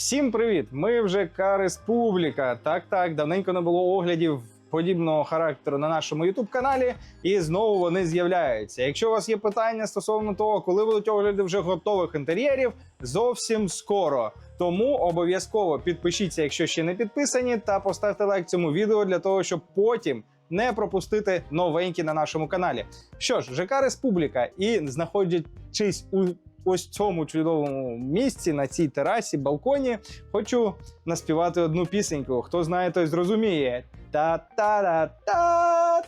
Всім привіт! Ми вже Республіка. Так, так, давненько не було оглядів подібного характеру на нашому youtube каналі, і знову вони з'являються. Якщо у вас є питання стосовно того, коли будуть огляди вже готових інтер'єрів, зовсім скоро. Тому обов'язково підпишіться, якщо ще не підписані, та поставте лайк цьому відео для того, щоб потім не пропустити новенькі на нашому каналі. Що ж, ЖК Республіка, і знаходячись у ось цьому чудовому місці на цій терасі, балконі, хочу наспівати одну пісеньку. Хто знає, той зрозуміє. Та-та-ра-та,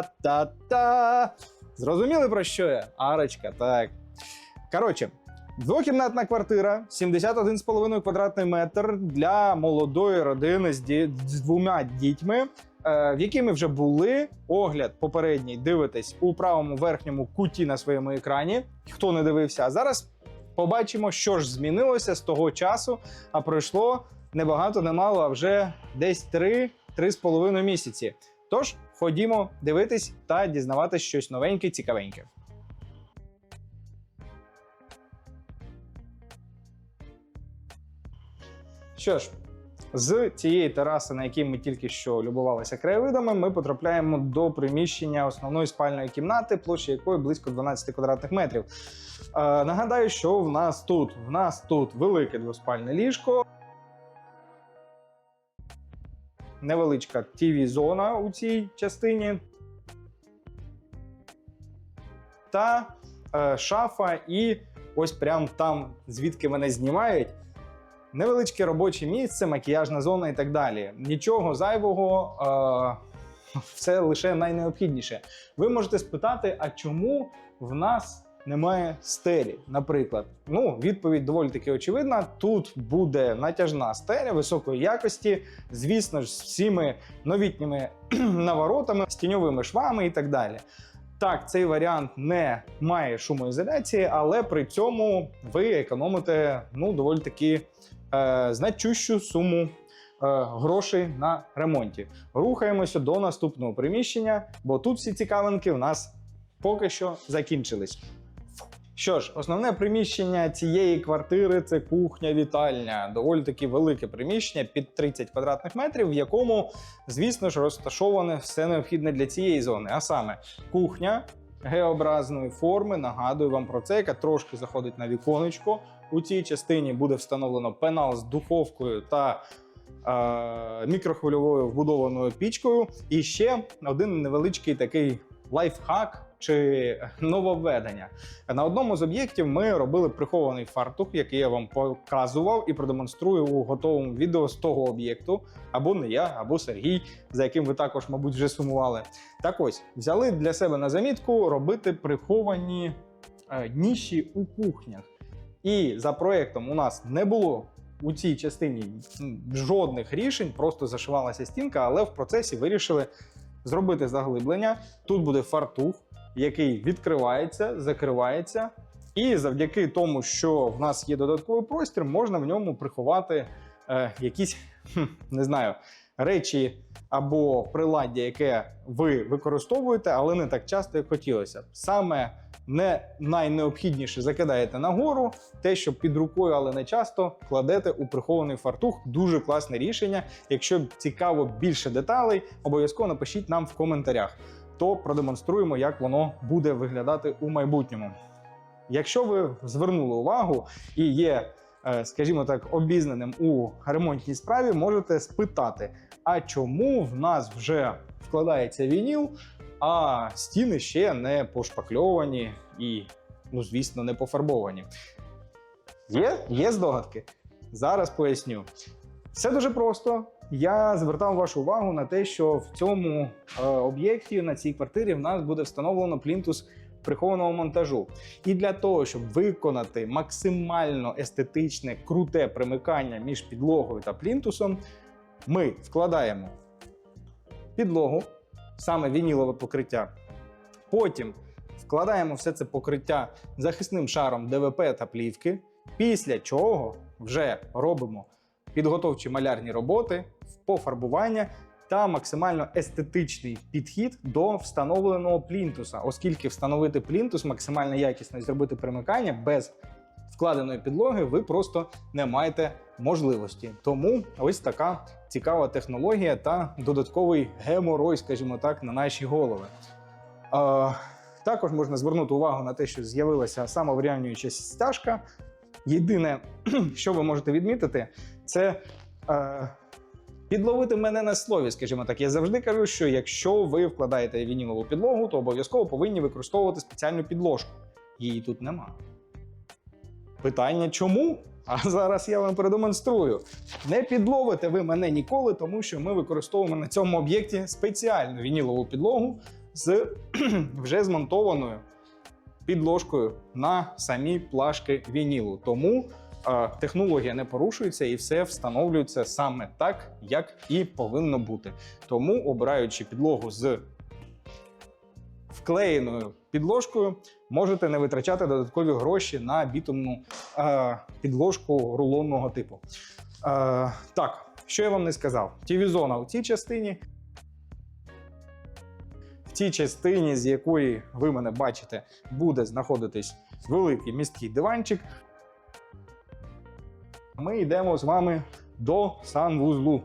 та-та-ра-та-та. Зрозуміли про що я? Арочка, так. Коротше, двокімнатна квартира, 71,5 квадратний метр для молодої родини з, ді- з двома дітьми, в якій ми вже були. Огляд попередній дивитесь у правому верхньому куті на своєму екрані. Хто не дивився, а зараз побачимо, що ж змінилося з того часу. А пройшло небагато, немало, а вже десь 3-3,5 місяці. Тож ходімо дивитись та дізнаватись щось новеньке, цікавеньке. Що ж, з цієї тераси, на якій ми тільки що любувалися краєвидами, ми потрапляємо до приміщення основної спальної кімнати, площа якої близько 12 квадратних метрів. Е, нагадаю, що в нас тут в нас тут велике двоспальне ліжко. Невеличка tv зона у цій частині. Та е, шафа, і ось прям там, звідки мене знімають, невеличке робоче місце, макіяжна зона і так далі. Нічого зайвого, е, все лише найнеобхідніше. Ви можете спитати, а чому в нас немає стелі? Наприклад, ну відповідь доволі таки очевидна. Тут буде натяжна стеля високої якості, звісно ж, з всіми новітніми наворотами, з тіньовими швами і так далі. Так, цей варіант не має шумоізоляції, але при цьому ви економите ну доволі таки е, значущу суму е, грошей на ремонті. Рухаємося до наступного приміщення, бо тут всі цікавинки в нас поки що закінчились. Що ж, основне приміщення цієї квартири це кухня-вітальня. Доволі таки велике приміщення під 30 квадратних метрів, в якому, звісно ж, розташоване все необхідне для цієї зони. А саме кухня Г-образної форми. Нагадую вам про це, яка трошки заходить на віконечко. У цій частині буде встановлено пенал з духовкою та е, мікрохвильовою вбудованою пічкою. І ще один невеличкий такий лайфхак чи нововведення. На одному з об'єктів ми робили прихований фартух, який я вам показував і продемонструю у готовому відео з того об'єкту. Або не я, або Сергій, за яким ви також, мабуть, вже сумували. Так ось взяли для себе на замітку робити приховані е, ніші у кухнях. І за проєктом у нас не було у цій частині жодних рішень, просто зашивалася стінка, але в процесі вирішили зробити заглиблення. Тут буде фартух, який відкривається, закривається. І завдяки тому, що в нас є додатковий простір, можна в ньому приховати е, якісь, не знаю, речі або приладдя, яке ви використовуєте, але не так часто, як хотілося. Саме не найнеобхідніше закидаєте нагору, те, що під рукою, але не часто, кладете у прихований фартух. Дуже класне рішення. Якщо цікаво більше деталей, обов'язково напишіть нам в коментарях, то продемонструємо, як воно буде виглядати у майбутньому. Якщо ви звернули увагу і є, е, скажімо так, обізнаним у ремонтній справі, можете спитати, а чому в нас вже вкладається вініл, а стіни ще не пошпакльовані і, ну, звісно, не пофарбовані. Є? Є здогадки? Зараз поясню. Все дуже просто. Я звертав вашу увагу на те, що в цьому е, об'єкті на цій квартирі в нас буде встановлено плінтус прихованого монтажу. І для того, щоб виконати максимально естетичне, круте примикання між підлогою та плінтусом, ми вкладаємо підлогу, саме вінілове покриття. Потім вкладаємо все це покриття захисним шаром ДВП та плівки, після чого вже робимо підготовчі малярні роботи, пофарбування та максимально естетичний підхід до встановленого плінтуса, оскільки встановити плінтус максимально якісно і зробити примикання без вкладеної підлоги ви просто не маєте можливості. Тому ось така цікава технологія та додатковий геморой, скажімо так, на наші голови. Е, також можна звернути увагу на те, що з'явилася самоврівнююча стяжка. Єдине, що ви можете відмітити, це е, підловити мене на слові, скажімо так. Я завжди кажу, що якщо ви вкладаєте вінілову підлогу, то обов'язково повинні використовувати спеціальну підложку. Її тут нема. Питання чому? А зараз я вам продемонструю. Не підловите ви мене ніколи, тому що ми використовуємо на цьому об'єкті спеціальну вінілову підлогу з вже змонтованою підложкою на самі плашки вінілу. Тому технологія не порушується і все встановлюється саме так, як і повинно бути. Тому, обираючи підлогу з вклеєною підложкою, можете не витрачати додаткові гроші на бітумну підложку рулонного типу. Так, що я вам не сказав? TV-зона у цій частині. В цій частині, з якої ви мене бачите, буде знаходитись великий місткий диванчик. Ми йдемо з вами до санвузлу.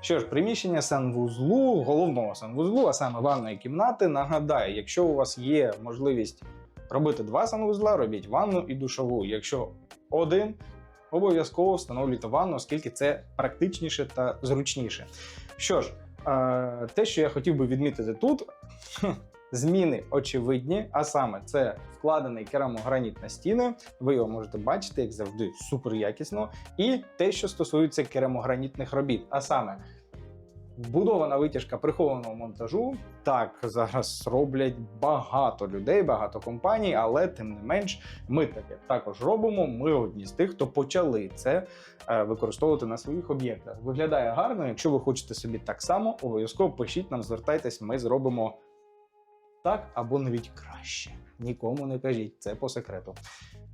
Що ж, приміщення санвузлу, головного санвузлу, а саме ванної кімнати. Нагадаю, якщо у вас є можливість робити два санвузла, робіть ванну і душову. Якщо один, обов'язково встановлюйте ванну, оскільки це практичніше та зручніше. Що ж, е, те, що я хотів би відмітити тут, зміни очевидні, а саме це вкладений керамограніт на стіни. Ви його можете бачити, як завжди, супер якісно. І те, що стосується керамогранітних робіт, а саме. Вбудована витяжка прихованого монтажу. Так, зараз роблять багато людей, багато компаній, але тим не менш, ми таке також робимо. Ми одні з тих, хто почали це е, використовувати на своїх об'єктах. Виглядає гарно. Якщо ви хочете собі так само, обов'язково пишіть нам, звертайтесь, ми зробимо так або навіть краще. Нікому не кажіть, це по секрету.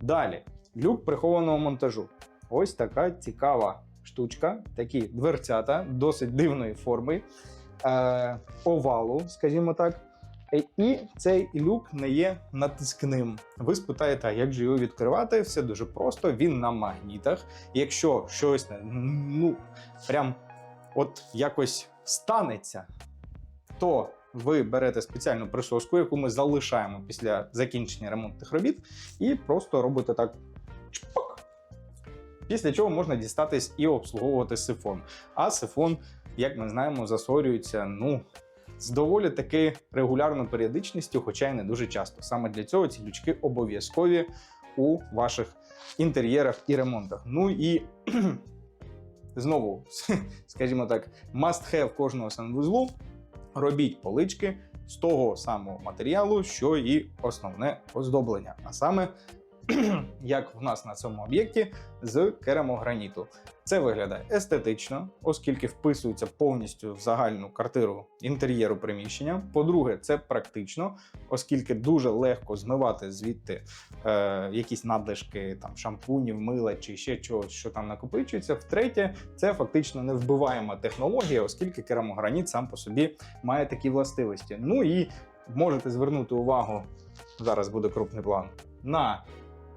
Далі, люк прихованого монтажу. Ось така цікава штучка, такі дверцята досить дивної форми, е, овалу, скажімо так. Е, І цей люк не є натискним. Ви спитаєте, а як же його відкривати? Все дуже просто. Він на магнітах. Якщо щось ну прям от якось станеться, то ви берете спеціальну присоску, яку ми залишаємо після закінчення ремонтних робіт, і просто робите так чпок. Після чого можна дістатись і обслуговувати сифон. А сифон, як ми знаємо, засорюється ну, з доволі таки регулярною періодичністю, хоча й не дуже часто. Саме для цього ці лючки обов'язкові у ваших інтер'єрах і ремонтах. Ну і знову, скажімо так, must have кожного санвузлу. Робіть полички з того самого матеріалу, що і основне оздоблення, а саме як в нас на цьому об'єкті з керамограніту. Це виглядає естетично, оскільки вписується повністю в загальну картину інтер'єру приміщення. По-друге, це практично, оскільки дуже легко змивати звідти е, якісь надлишки там шампунів, мила чи ще чогось, що там накопичується. Втретє, це фактично невбиваєма технологія, оскільки керамограніт сам по собі має такі властивості. Ну і можете звернути увагу, зараз буде крупний план, на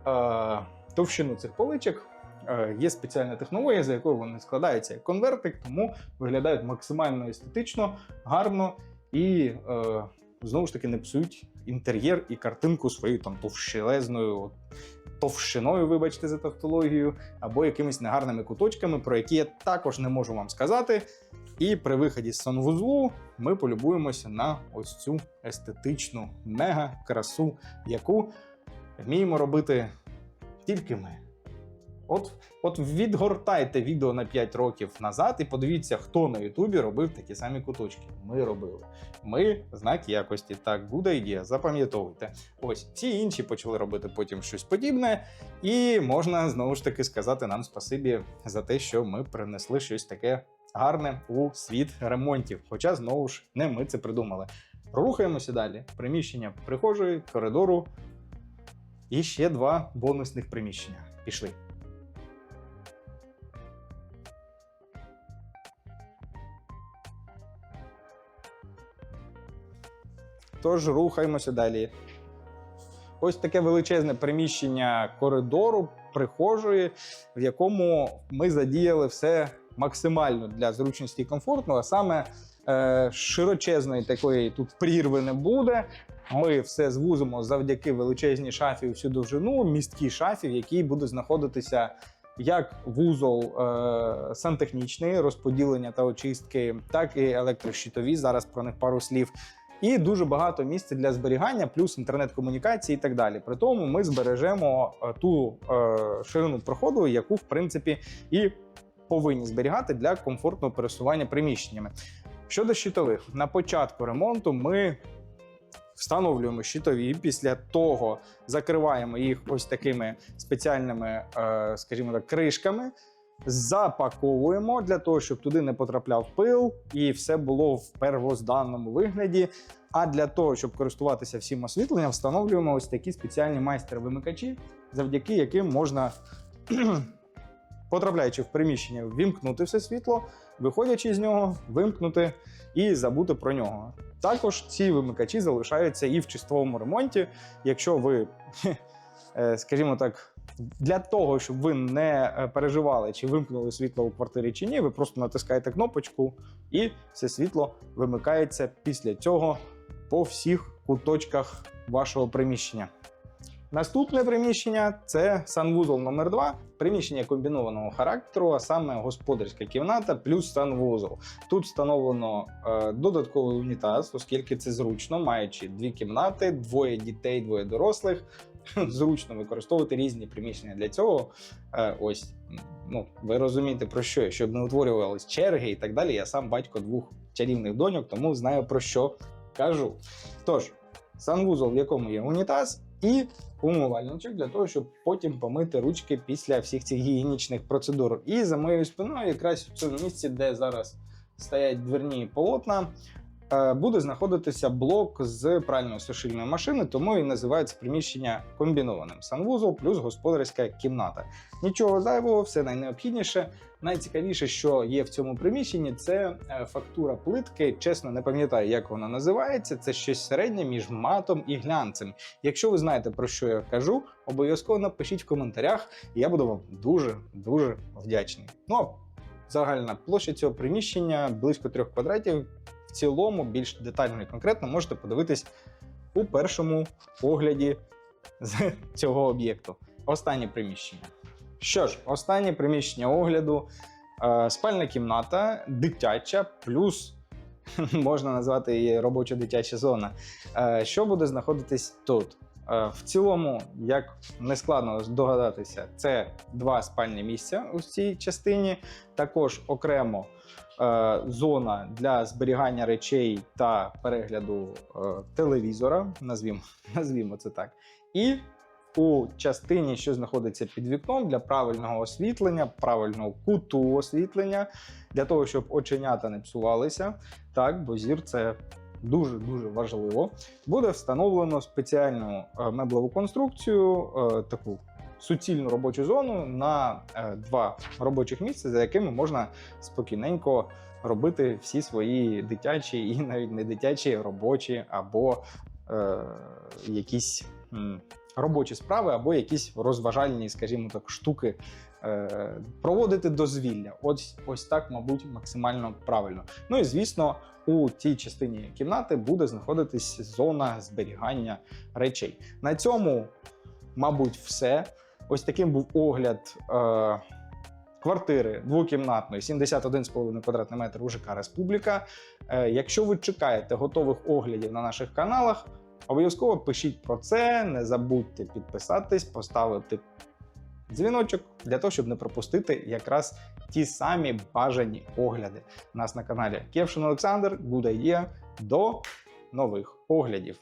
е, товщину цих поличок. Е, Є спеціальна технологія, за якою вони складаються як конвертик, тому виглядають максимально естетично, гарно і е, знову ж таки не псують інтер'єр і картинку своєю там товщелезною товщиною, вибачте за тавтологію, або якимись негарними куточками, про які я також не можу вам сказати. І при виході з санвузлу ми полюбуємося на ось цю естетичну мега красу, яку вміємо робити тільки ми. От, от відгортайте відео на 5 років назад і подивіться, хто на Ютубі робив такі самі куточки. Ми робили. Ми знак якості. Так, буде ідея, запам'ятовуйте. Ось ці інші почали робити потім щось подібне, і можна знову ж таки сказати нам спасибі за те, що ми принесли щось таке гарне у світ ремонтів. Хоча знову ж не ми це придумали. Рухаємося далі. Приміщення прихожої, коридору. І ще два бонусних приміщення. Пішли. Тож рухаємося далі. ось таке величезне приміщення коридору, прихожої, в якому ми задіяли все максимально для зручності і комфорту, а саме е, широчезної такої тут прірви не буде. Ми все звузимо завдяки величезній шафі всю довжину, місткій шафі, в якій буде знаходитися як вузол е, сантехнічний, розподілення та очистки, так і електрощитові. Зараз про них пару слів. І дуже багато місця для зберігання, плюс інтернет-комунікації і так далі. При тому ми збережемо е, ту е, ширину проходу, яку в принципі і повинні зберігати для комфортного пересування приміщеннями. Щодо щитових, на початку ремонту ми встановлюємо щитові. Після того закриваємо їх ось такими спеціальними, е, скажімо так, кришками. Запаковуємо для того, щоб туди не потрапляв пил і все було в первозданному вигляді. А для того, щоб користуватися всім освітленням, встановлюємо ось такі спеціальні майстер-вимикачі, завдяки яким можна, потрапляючи в приміщення, ввімкнути все світло, виходячи з нього, вимкнути і забути про нього. Також ці вимикачі залишаються і в чистовому ремонті. Якщо ви, е, скажімо так, для того, щоб ви не е, переживали, чи вимкнули світло у квартирі чи ні, ви просто натискаєте кнопочку, і все світло вимикається після цього по всіх куточках вашого приміщення. Наступне приміщення це санвузол номер 2 приміщення комбінованого характеру, а саме господарська кімната плюс санвузол. Тут встановлено е, додатковий унітаз, оскільки це зручно, маючи дві кімнати, двоє дітей, двоє дорослих. Зручно використовувати різні приміщення для цього. Е, ось ну ви розумієте про що, щоб не утворювались черги і так далі. Я сам батько двох чарівних доньок, тому знаю про що кажу. Тож, санвузол, в якому є унітаз, і умивальничок для того, щоб потім помити ручки після всіх цих гігієнічних процедур. І за моєю спиною, якраз в цьому місці, де зараз стоять дверні полотна, буде знаходитися блок з пральної сушильної машини, тому і називається приміщення комбінованим. Санвузол плюс господарська кімната. Нічого зайвого, все найнеобхідніше. Найцікавіше, що є в цьому приміщенні, це е, фактура плитки. Чесно, не пам'ятаю, як вона називається. Це щось середнє між матом і глянцем. Якщо ви знаєте про що я кажу, обов'язково напишіть в коментарях, і я буду вам дуже дуже вдячний. Ну загальна площа цього приміщення близько трьох квадратів. Цілому, більш детально і конкретно можете подивитись у першому огляді з цього об'єкту. Останнє приміщення. Що ж, останнє приміщення огляду. Е, спальна кімната, дитяча, плюс можна назвати її робоча дитяча зона. Е, що буде знаходитись тут? Е, в цілому, як не складно здогадатися, це два спальні місця у цій частині. Також окремо зона для зберігання речей та перегляду е, телевізора, назвімо, назвімо це так. І у частині, що знаходиться під вікном, для правильного освітлення, правильного куту освітлення, для того, щоб оченята не псувалися. Так, бо зір це дуже дуже важливо. Буде встановлено спеціальну е, меблеву конструкцію, е, таку суцільну робочу зону на е, два робочих місця, за якими можна спокійненько робити всі свої дитячі і навіть не дитячі робочі або е, якісь. робочі справи або якісь розважальні, скажімо так, штуки е, проводити дозвілля. Ось ось так, мабуть, максимально правильно. Ну і звісно, у цій частині кімнати буде знаходитись зона зберігання речей. На цьому, мабуть, все. Ось таким був огляд. Е, Квартири двокімнатної 71,5 квадратний метр у ЖК Республіка. Е, якщо ви чекаєте готових оглядів на наших каналах, Обов'язково пишіть про це, не забудьте підписатись, поставити дзвіночок для того, щоб не пропустити якраз ті самі бажані огляди. У нас на каналі Кевшин Олександр, Good Idea. До нових оглядів.